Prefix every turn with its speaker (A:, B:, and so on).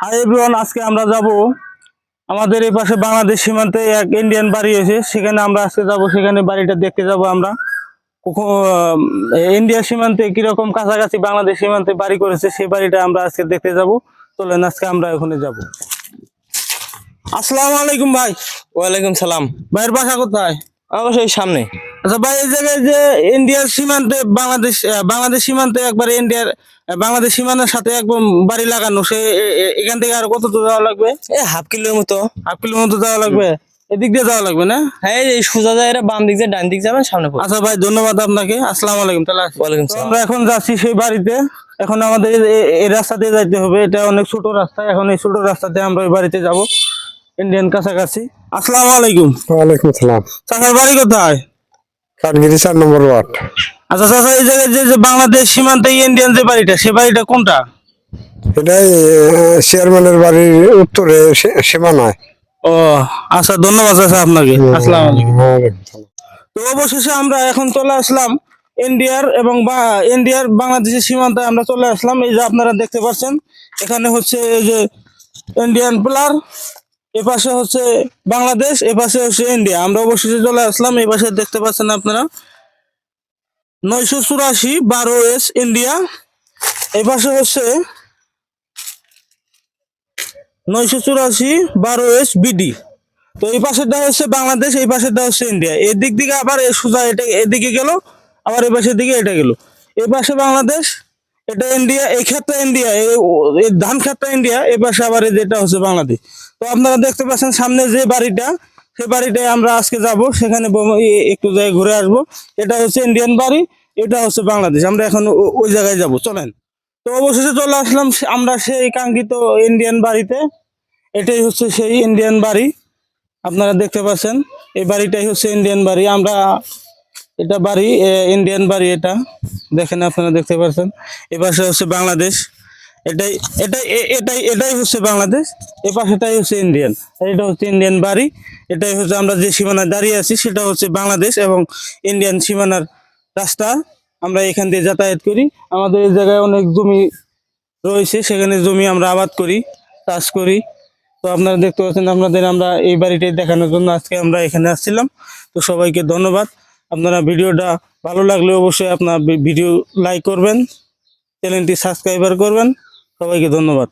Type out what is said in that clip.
A: Hi everyone আজকে আমরা যাব আমাদের এই পাশে বাংলাদেশ সীমান্তে এক ইন্ডিয়ান বাড়ি আছে সেখানে আমরা আজকে যাব সেখানে বাড়িটা দেখতে যাব আমরা। ইন্ডিয়া সীমান্তে কীরকম কাছাকাছি বাংলাদেশ সীমান্তে বাড়ি করেছে সেই বাড়িটা আমরা আজকে দেখতে যাব। চলেন আজকে আমরা ওখানে যাব। আসসালামু আলাইকুম ভাই।
B: ওয়ালাইকুম সালাম।
A: ভাইয়ের বাসা কোথায়?
B: অবশ্যই সামনে।
A: আচ্ছা ভাই এই জায়গায় যে ইন্ডিয়ার সীমান্তে বাংলাদেশ বাংলাদেশ সীমান্তে একবার ইন্ডিয়ার বাংলাদেশ সীমান্তের সাথে একদম বাড়ি লাগানো সে এখান থেকে আর কত দূর যাওয়া লাগবে?
B: এ হাফ কিলোর মতো।
A: হাফ কিলোর মতো যাওয়া লাগবে? এদিক দিয়ে যাওয়া লাগবে না?
B: হ্যাঁ এই সোজা যায় বাম দিক যায় ডান দিক যাবেন সামনে
A: আচ্ছা ভাই ধন্যবাদ আপনাকে। আসসালামু আলাইকুম তাহলে আমরা এখন যাচ্ছি সেই বাড়িতে। এখন আমাদের এই- রাস্তা দিয়ে যাইতে হবে। এটা অনেক ছোট রাস্তা। এখন এই ছোট রাস্তাতে আমরা ওই বাড়িতে যাব ইন্ডিয়ান কাছাকাছি। আসসালামু আলাইকুম।
C: ওয়ালাইকুম আসসালাম।
A: চাচার বাড়ি কোথায়?
C: কাঠগিরি চার নম্বর ওয়ার্ড।
A: আচ্ছা চাচা এই জায়গায় যে যে বাংলাদেশ সীমান্তে ইন্ডিয়ান যে বাড়িটা সে বাড়িটা কোনটা?
C: এটাই চেয়ারম্যানের বাড়ির উত্তরে সীমানায়।
A: ও আচ্ছা ধন্যবাদ চাচা আপনাকে। আসসালামু আলাইকুম। তো অবশেষে আমরা এখন চলে আসলাম ইন্ডিয়ার এবং বা- ইন্ডিয়ার বাংলাদেশের সীমান্তে আমরা চলে আসলাম। এই যে আপনারা দেখতে পাচ্ছেন এখানে হচ্ছে এই যে ইন্ডিয়ান প্লার। এ পাশে হচ্ছে বাংলাদেশ, এ পাশে হচ্ছে ইন্ডিয়া। আমরা অবশেষে চলে আসলাম এই পাশে দেখতে পাচ্ছেন আপনারা। নয়শো চুরাশি বারো এস ইন্ডিয়া। এই পাশে হচ্ছে নয়শো চুরাশি বারো এস বিডি। তো এই পাশেরটা হচ্ছে বাংলাদেশ, এই পাশেরটা হচ্ছে ইন্ডিয়া। এই দিক আবার সোজা এটা এদিকে গেল, আবার এই পাশের দিকে এটা গেল। এই পাশে বাংলাদেশ এটা ইন্ডিয়া এই ক্ষেত্রে ইন্ডিয়া এই ধান ক্ষেত্রে ইন্ডিয়া এ পাশে আবার যেটা হচ্ছে বাংলাদেশ। তো আপনারা দেখতে পাচ্ছেন সামনে যে বাড়িটা সেই বাড়িটায় আমরা আজকে যাব, সেখানে একটু জায়গায় ঘুরে আসব। এটা হচ্ছে ইন্ডিয়ান বাড়ি, এটা হচ্ছে বাংলাদেশ। আমরা এখন ওই জায়গায় যাব, চলেন। তো অবশেষে চলে আসলাম আমরা সেই কাঙ্ক্ষিত ইন্ডিয়ান বাড়িতে। এটাই হচ্ছে সেই ইন্ডিয়ান বাড়ি। আপনারা দেখতে পাচ্ছেন, এই বাড়িটাই হচ্ছে ইন্ডিয়ান বাড়ি। আমরা, এটা বাড়ি ইন্ডিয়ান বাড়ি এটা। দেখেন আপনারা দেখতে পাচ্ছেন। এ পাশে হচ্ছে বাংলাদেশ। এটাই এটাই এটাই এটাই হচ্ছে বাংলাদেশ। এ পাশেটাই হচ্ছে ইন্ডিয়ান। এটা হচ্ছে ইন্ডিয়ান বাড়ি। এটাই হচ্ছে আমরা যে সীমানায় দাঁড়িয়ে আছি, সেটা হচ্ছে বাংলাদেশ এবং ইন্ডিয়ান সীমানার রাস্তা। আমরা এখান দিয়ে যাতায়াত করি। আমাদের এই জায়গায় অনেক জমি রয়েছে। সেখানে জমি আমরা আবাদ করি, চাষ করি। তো আপনারা দেখতে পাচ্ছেন, আপনাদের আমরা এই বাড়িটাই দেখানোর জন্য আজকে আমরা এখানে আসছিলাম। তো সবাইকে ধন্যবাদ। আপনারা ভিডিওটা ভালো লাগলে অবশ্যই আপনার ভিডিও লাইক করবেন চ্যানেলটি সাবস্ক্রাইবার করবেন। সবাইকে ধন্যবাদ।